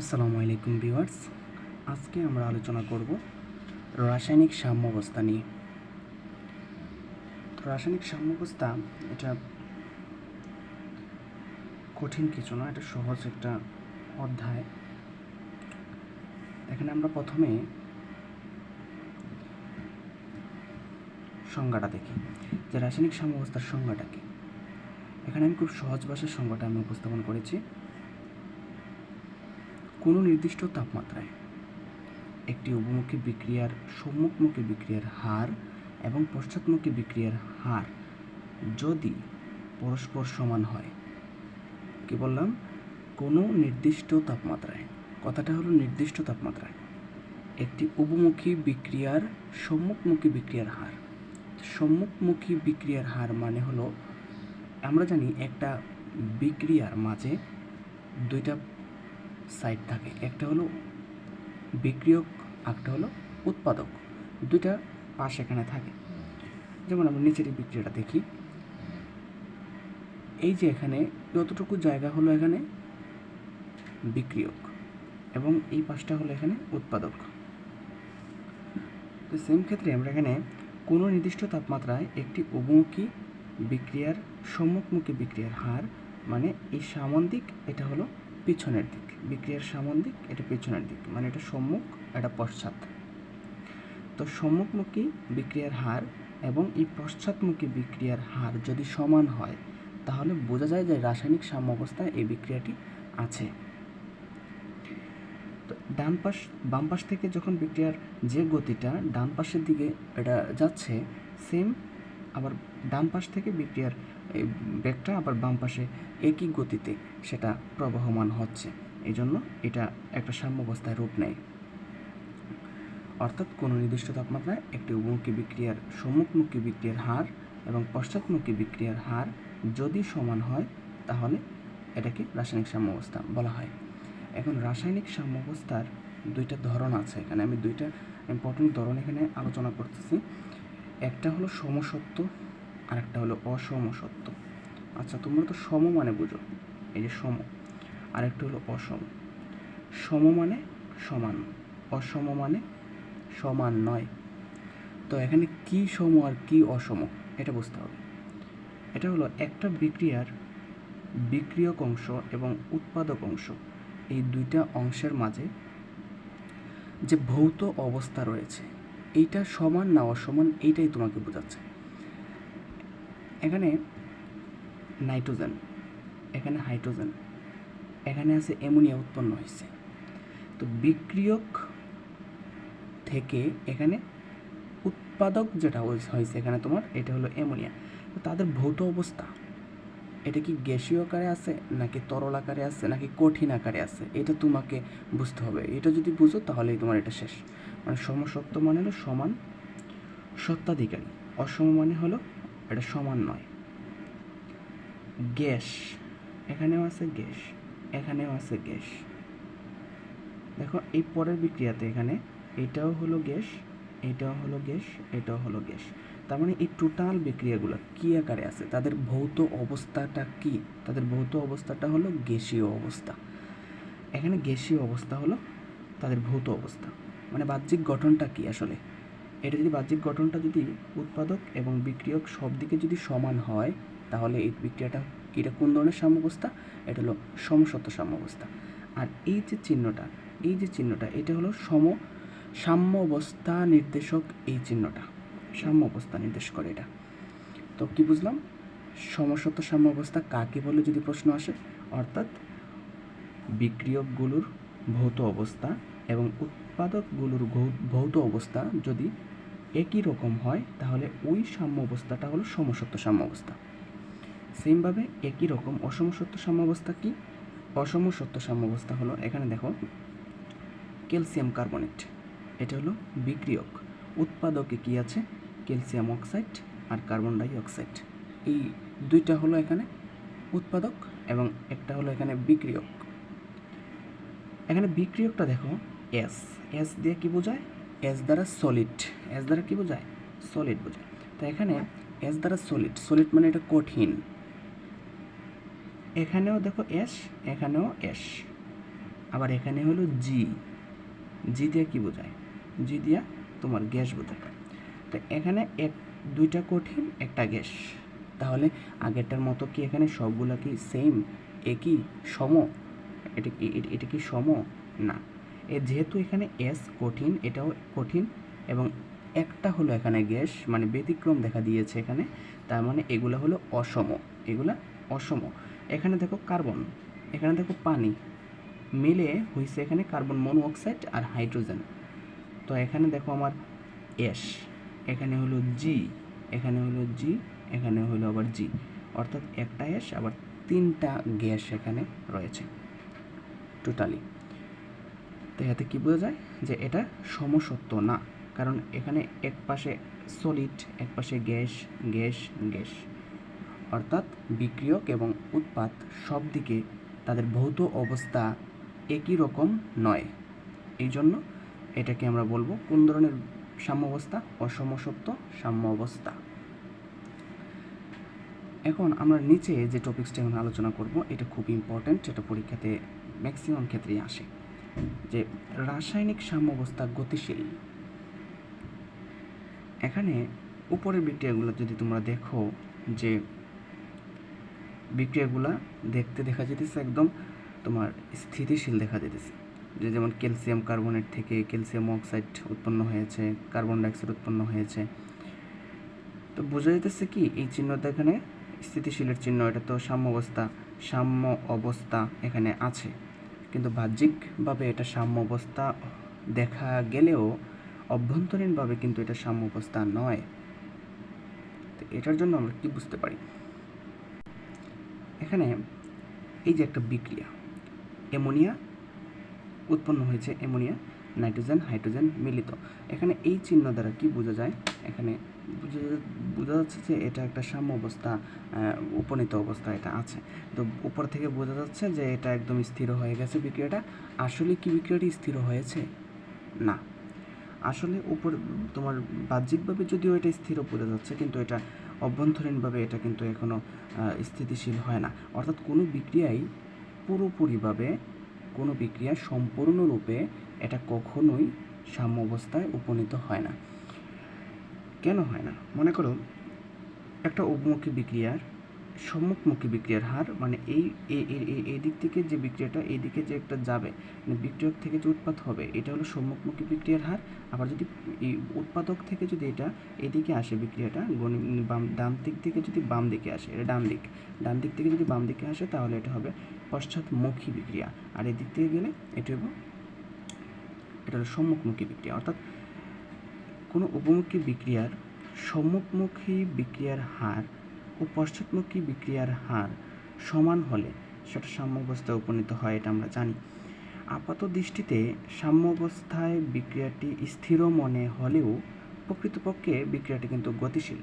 আসসালামু আলাইকুম ভিউয়ার্স। আজকে আমরা আলোচনা করব রাসায়নিক সাম্যবস্থা নিয়ে। রাসায়নিক সাম্যবস্থা এটা কঠিন কিছু না, এটা সহজ একটা অধ্যায়। এখানে আমরা প্রথমে সংজ্ঞাটা দেখি, যে রাসায়নিক সাম্যবস্থার সংজ্ঞাটা কি। এখানে আমি খুব সহজ ভাষার সংজ্ঞাটা আমি উপস্থাপন করেছি। কোনো নির্দিষ্ট তাপমাত্রায়। একটি উভমুখী বিক্রিয়ার, সম্মুখমুখী বিক্রিয়ার হার এবং পশ্চাৎমুখী বিক্রিয়ার হার যদি পরস্পর সমান হয়, কি বললাম? কোনো নির্দিষ্ট তাপমাত্রায়। কথাটা হলো নির্দিষ্ট তাপমাত্রায়। একটি উপমুখী বিক্রিয়ার, সম্মুখমুখী বিক্রিয়ার হার। সম্মুখমুখী বিক্রিয়ার হার মানে হলো, আমরা জানি একটা বিক্রিয়ার মাঝে দুইটা সাইড থাকে। একটা হলো বিক্রিয়ক একটা হলো উৎপাদক। দুইটা পাশ এখানে থাকে। যেমন আমরা নিচের বিক্রিয়াটা দেখি। এই যে এখানে যতটুকু জায়গা হলো এখানে বিক্রিয়ক এবং এই পাশটা হলো এখানে উৎপাদক। তো সেম ক্ষেত্রে আমরা এখানে কোনো নির্দিষ্ট তাপমাত্রায় একটি উভমুখী বিক্রিয়ার সম্মুখমুখী বিক্রিয়ার হার মানে এই সামন্দিক এটা হলো পিছনের দিক। বিক্রিয়ার সামন্দিক এটা পেছনের দিক মানে এটা সম্মুখ, এটা পশ্চাৎ। তো সম্মুখমুখী বিক্রিয়ার হার এবং এই পশ্চাৎমুখী বিক্রিয়ার হার যদি সমান হয়, তাহলে বোঝা যায় যে রাসায়নিক সাম্য অবস্থায় এই বিক্রিয়াটি আছে। তো ডান পাশ, বাম পাশ থেকে যখন বিক্রিয়ার যে গতিটা ডান পাশের দিকে এটা যাচ্ছে সেম আবার ডান পাশ থেকে বিক্রিয়ার ব্যাগটা আবার বাম পাশে একই গতিতে সেটা প্রবহমান হচ্ছে। এই জন্য এটা একটা সাম্যাবস্থায় রূপ নেয়। অর্থাৎ কোনো নির্দিষ্ট তাপমাত্রায় একটি উভমুখী বিক্রিয়ার সম্মুখমুখী বিক্রিয়ার হার এবং পশ্চাৎমুখী বিক্রিয়ার হার যদি সমান হয়, তাহলে এটাকে রাসায়নিক সাম্যাবস্থা বলা হয়। এখন রাসায়নিক সাম্যাবস্থার দুইটা ধরন আছে এখানে। আমি দুইটা ইম্পর্টেন্ট ধরন এখানে আলোচনা করতেছি। একটা হলো সমসত্ব আর একটা হলো অসমসত্ব। আচ্ছা তোমরা তো সম মানে বুঝো। এই যে সম। আর একটা হলো অসম। সম মানে সমান, অসম মানে সমান নয়। তো এখানে কি সম আর কি অসম, এটা বুঝতে হবে। এটা হলো একটা বিক্রিয়ার বিক্রিয়ক অংশ এবং উৎপাদক অংশ। এই দুইটা অংশের মাঝে যে ভৌত অবস্থা রয়েছে, এইটা সমান না অসমান, এইটাই তোমাকে বোঝাচ্ছে। এখানে নাইট্রোজেন, এখানে হাইড্রোজেন। এখানে আছে অ্যামোনিয়া উৎপন্ন হয়েছে। তো বিক্রিয়ক থেকে এখানে উৎপাদক যেটা হয়েছে এখানে তোমার, এটা হলো অ্যামোনিয়া। তো তাদের ভৌত অবস্থা, এটা কি গ্যাসীয় আকারে আছে, নাকি তরল আকারে আছে, নাকি কঠিন আকারে আছে, এটা তোমাকে বুঝতে হবে। এটা যদি বুঝো, তাহলেই তোমার এটা শেষ। মানে সমসত্ব মানে হলো সমান সত্ত্বাধিকারী, অসম মানে হলো এটা সমান নয়। গ্যাস, এখানেও আছে গ্যাস। এখানেও আছে গ্যাস। দেখো, এই পরের বিক্রিয়াতে এখানে এটাও হলো গ্যাস, এটাও হলো গ্যাস, এটাও হলো গ্যাস। তার মানে এই টোটাল বিক্রিয়াগুলো কী আকারে আছে? তাদের ভৌত অবস্থাটা কি? তাদের ভৌত অবস্থাটা হলো গ্যাসীয় অবস্থা। এখানে গ্যাসীয় অবস্থা হলো তাদের ভৌত অবস্থা। মানে বাহ্যিক গঠনটা কি আসলে? এটা যদি বাহ্যিক গঠনটা যদি উৎপাদক এবং বিক্রিয়ক সব দিকে যদি সমান হয়, তাহলে এই বিক্রিয়াটা এটা কোন ধরনের সাম্যাবস্থা? এটা হলো সমসত্ব সাম্যাবস্থা। আর এই যে চিহ্নটা, এই যে চিহ্নটা, এটা হলো সম সাম্য অবস্থা নির্দেশক এই চিহ্নটা। সাম্য অবস্থা নির্দেশ করে এটা। তো কি বুঝলাম? সমসত্ব সাম্য অবস্থা কাকে বলে যদি প্রশ্ন আসে? অর্থাৎ বিক্রিয়কগুলোর ভৌত অবস্থা এবং উৎপাদকগুলোর ভৌত অবস্থা যদি একই রকম হয়, তাহলে ওই সাম্য অবস্থাটা হলো সমসত্ব সাম্য অবস্থা সেমভাবে একই রকম অসমসত্ব সাম্যাবস্থা কি? অসমসত্ব সাম্যাবস্থা হলো, এখানে দেখো, ক্যালসিয়াম কার্বনেট। এটা হলো বিক্রিয়ক। উৎপাদকে কি আছে? ক্যালসিয়াম অক্সাইড আর কার্বন ডাই অক্সাইড। এই দুইটা হলো এখানে উৎপাদক এবং একটা হলো এখানে বিক্রিয়ক। এখানে বিক্রিয়কটা দেখো এস এস দিয়ে কি বোঝায়? এস দ্বারা সলিড এস দ্বারা কি বোঝায়? সলিড বোঝায়। তো এখানে এস দ্বারা সলিড সলিড মানে এটা কঠিন। এখানেও দেখো এস এখানেও এস আবার এখানে হলো জি জি দিয়ে কী বোঝায়? জি দিয়া তোমার গ্যাস বোঝায়। তো এখানে এক, দুইটা কঠিন, একটা গ্যাস। তাহলে আগেরটার মতো কি এখানে সবগুলো কি সেম একই, সম? এটা কি এটা কি সম? না। এ যেহেতু এখানে এস কঠিন, এটাও কঠিন, এবং একটা হলো এখানে গ্যাস মানে ব্যতিক্রম দেখা দিয়েছে এখানে, তার মানে এগুলো হলো অসম। এগুলা অসম। এখানে দেখো কার্বন, এখানে দেখো পানি। মিলে হয়েছে এখানে কার্বন মনোঅক্সাইড আর হাইড্রোজেন। তো এখানে দেখো আমার এস, এখানে হলো জি, এখানে হলো জি, এখানে হলো আবার জি। অর্থাৎ একটা এস, আবার তিনটা গ্যাস এখানে রয়েছে, টোটালি। তো এতে কী বোঝা যায়? যে এটা সমসত্ব না, কারণ এখানে এক পাশে সলিড এক পাশে গ্যাস গ্যাস গ্যাস। অর্থাৎ বিক্রিয়ক এবং উৎপাদ সব দিকে তাদের ভৌত অবস্থা একই রকম নয়। এই জন্য এটাকে আমরা বলব কোন ধরনের সাম্য অবস্থা অসমসত্ব সাম্য অবস্থা এখন আমরা নিচে যে টপিক্সটা এখন আলোচনা করব, এটা খুব ইম্পর্ট্যান্ট এটা পরীক্ষাতে ম্যাক্সিমাম ক্ষেত্রেই আসে। যে রাসায়নিক সাম্য অবস্থা গতিশীল। এখানে উপরের বিক্রিয়াগুলো যদি তোমরা দেখো যে বিক্রিয়াগুলা দেখতে দেখা যেতেছে, একদম তোমার স্থিতিশীল দেখা যেতেছে। যে যেমন ক্যালসিয়াম কার্বনেট থেকে ক্যালসিয়াম অক্সাইড উৎপন্ন হয়েছে, কার্বন ডাইঅক্সাইড উৎপন্ন হয়েছে। তো বোঝা যেতেছে কি, এই চিহ্নটা এখানে স্থিতিশীলের চিহ্ন, এটা তো সাম্য অবস্থা সাম্য অবস্থা এখানে আছে। কিন্তু বাহ্যিকভাবে এটা সাম্য অবস্থা দেখা গেলেও অভ্যন্তরীণভাবে কিন্তু এটা সাম্য অবস্থা নয়। তো এটার জন্য আমরা কি বুঝতে পারি? এখানে এই যে একটা বিক্রিয়া, অ্যামোনিয়া উৎপন্ন হয়েছে, অ্যামোনিয়া, নাইট্রোজেন, হাইড্রোজেন মিলিত। এখানে এই চিহ্ন দ্বারা কি বোঝা যায়? এখানে বোঝা যাচ্ছে যে এটা একটা সাম্য অবস্থা উপনীত অবস্থা এটা আছে। তো উপর থেকে বোঝা যাচ্ছে যে এটা একদম স্থির হয়ে গেছে বিক্রিয়াটা। আসলে কি বিক্রিয়াটি স্থির হয়েছে? না। আসলে উপর, তোমার বাহ্যিকভাবে যদিও এটা স্থির বোঝা যাচ্ছে, কিন্তু এটা অভ্যন্তরীণভাবে এটা কিন্তু এখনও স্থিতিশীল হয় না। অর্থাৎ কোনো বিক্রিয়াই পুরোপুরিভাবে, কোনো বিক্রিয়া সম্পূর্ণরূপে এটা কখনোই সাম্য অবস্থায় উপনীত হয় না। কেন হয় না? মনে করো, একটা অভিমুখী বিক্রিয়ার সম্মুখমুখী বিক্রিয়ার হার মানে এই এই দিক থেকে যে বিক্রিয়াটা, এই দিকে যে একটা যাবে মানে বিক্রিয়ক থেকে যে উৎপাদ হবে, এটা হলো সম্মুখমুখী বিক্রিয়ার হার। আবার যদি উৎপাদক থেকে যদি এটা এদিকে আসে বিক্রিয়াটা বাম, ডান দিক থেকে যদি বাম দিকে আসে, এটা ডান দিক ডান দিক থেকে যদি বাম দিকে আসে, তাহলে এটা হবে পশ্চাৎমুখী বিক্রিয়া। আর এদিক থেকে গেলে এটা হবে এটা হলো সম্মুখমুখী বিক্রিয়া। অর্থাৎ কোনো উপমুখী বিক্রিয়ার সম্মুখমুখী বিক্রিয়ার হার ও পশ্চাৎমুখী বিক্রিয়ার হার সমান হলে সেটা সাম্য অবস্থায় উপনীত হয়, এটা আমরা জানি। আপাত দৃষ্টিতে সাম্য অবস্থায় বিক্রিয়াটি স্থির মনে হলেও প্রকৃতপক্ষে বিক্রিয়াটি কিন্তু গতিশীল।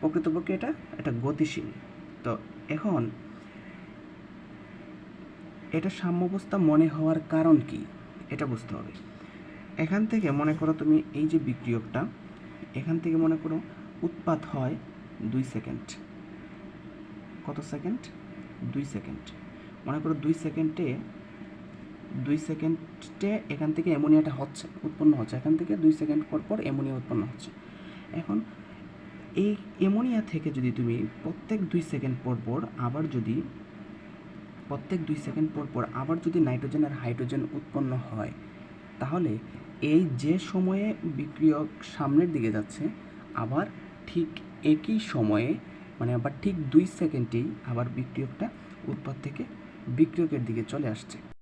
প্রকৃতপক্ষে এটা এটা গতিশীল। তো এখন এটা সাম্য অবস্থা মনে হওয়ার কারণ কি, এটা বুঝতে হবে। এখান থেকে মনে করো তুমি এই যে বিক্রিয়কটা, এখান থেকে মনে করো উৎপাত হয় দুই সেকেন্ড। কত সেকেন্ড? দুই সেকেন্ড। মনে করো দুই সেকেন্ডে দুই সেকেন্ডে এখান থেকে অ্যামোনিয়াটা হচ্ছে, উৎপন্ন হচ্ছে। এখান থেকে দুই সেকেন্ড পর পর অ্যামোনিয়া উৎপন্ন হচ্ছে। এখন এই অ্যামোনিয়া থেকে যদি তুমি প্রত্যেক দুই সেকেন্ড পর পর আবার যদি, প্রত্যেক দুই সেকেন্ড পর পর আবার যদি নাইট্রোজেন আর হাইড্রোজেন উৎপন্ন হয়, তাহলে এই যে সময়ে বিক্রিয়ক সামনের দিকে যাচ্ছে, আবার ঠিক একই সময়ে মানে আবার ঠিক দুই সেকেন্ডেই আবার বিক্রিয়কটা উৎপাদ থেকে বিক্রিয়কের দিকে চলে আসছে।